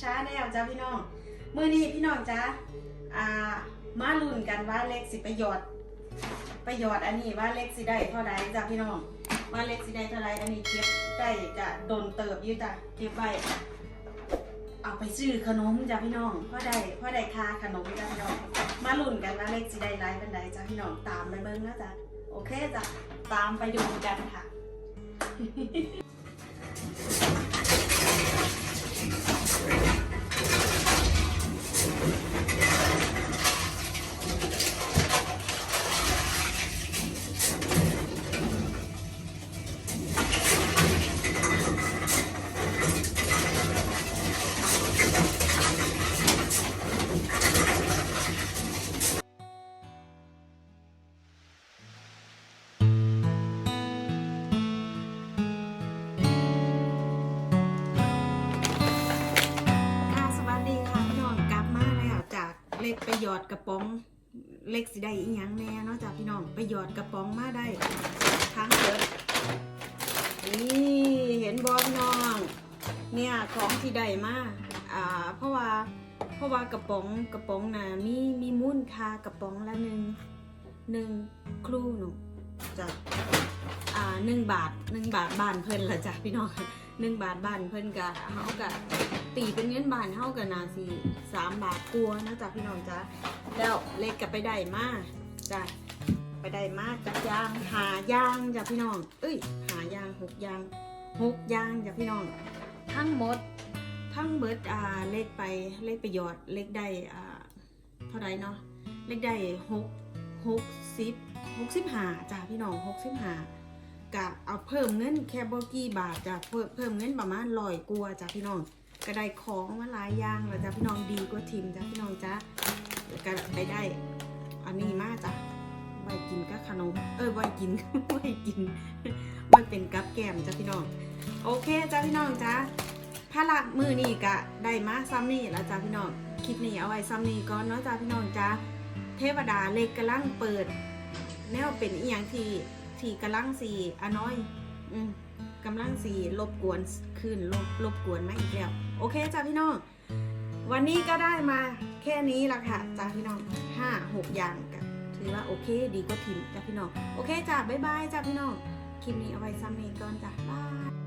ช้าแนวจ้าพี่น้องเมื่อนี้พี่น้องจ้าอ่ามาลุ้นกันว่าเลขสิประโยชน์ประโยชน์อันนี้ว่าเลขสิได้เท่าไรจ้าพี่น้องว่าเลขสิได้เท่าไรอันนี้เก็บได้จะโดนเติบยู่จ้ะเก็บไว้เอาไปซื้อขนมจ้าพี่น้องพ่อได้พ่อได้ค่าขนมจ้าพี่น้องมาลุ้นกันว่าเลขสิได้ไรเป็นไรจ้าพี่น้องตามไปเบิ่งนะจ้ะโอเคจ้ะตามไปดูกันค่ะ ไปหยอดกระป๋องเล็กสิได้อีหยังแน่เนาะจากพี่น้องไปหยอดกระป๋องมาได้ทั้งเกิดนี่เห็นบอพี่น้อง เนี่ยของที่ได้มาอ่าเพราะว่าเพราะว่ากระป๋องกระป๋องน่ะมีมีมูลค่ากระป๋องละหนึ่งหนึ่งครูหนูจ้ะอ่าหนึ่งบาทหนึ่งบาทบ้านเพิ่นละจ้ะพี่น้อง หนึ่งบาทบานเพิ่นกะเฮากะตีเป็นเงินบาทเท่ากันนาสิสามบาทกลัวนะจ๊ะพี่น้องจ๊ะแล้วเล็กกับไปได้มาจ้ะไปได้มาจากยางหายางจ้ะพี่น้อง เอ้ย หายางหกยางหกยางจ้ะพี่น้อง ทั้งหมด ทั้งเบิดอ่าเลขไปเลขไปยอดเลขได้อ่าเท่าไรเนาะเลขได้หกหกสิบหกสิบห้าจ้ะพี่น้องหกสิบห้า กะเอาเพิ่มเงินแค่บกี่บาทจ้ะเพิ่มเพิ่มเงินประมาณร้อยกว่าจ้ะพี่น้องก็ได้ของมาหลายอย่างแล้วจ้ะพี่น้องดีกว่าทีมจ้ะพี่น้องจ้ะแล้วก็ไปได้ อันนี้มาจ้ะไว้กินกับขนม เออไว้กินไว้กินไว้เป็นกับแกมจ้ะพี่น้อง โอเคจ้ะพี่น้องจ้ะพระละมือนี่กะได้มาซ้ำนี่แล้วจ้ะพี่น้องคลิปนี้เอาไว้ซ้ำนี่ก่อนเนาะจ้ะพี่น้องจ้ะเทวดาเล็กกำลังเปิด แนวเป็นอีหยังที่ ที่กำลังสีอะน้อย อืมกำลังสีรบกวนขึ้นรบรบกวนมาอีกแล้ว โอเคจ้าพี่น้อง วันนี้ก็ได้มาแค่นี้ละค่ะจ้าพี่น้องห้าหกอย่างกันถือว่าโอเคดีกว่าทิมจ้าพี่น้อง โอเคจ้าบ๊ายบายจ้าพี่น้อง คลิปนี้เอาไว้ซ้ำนี้ก่อนจ้าบาย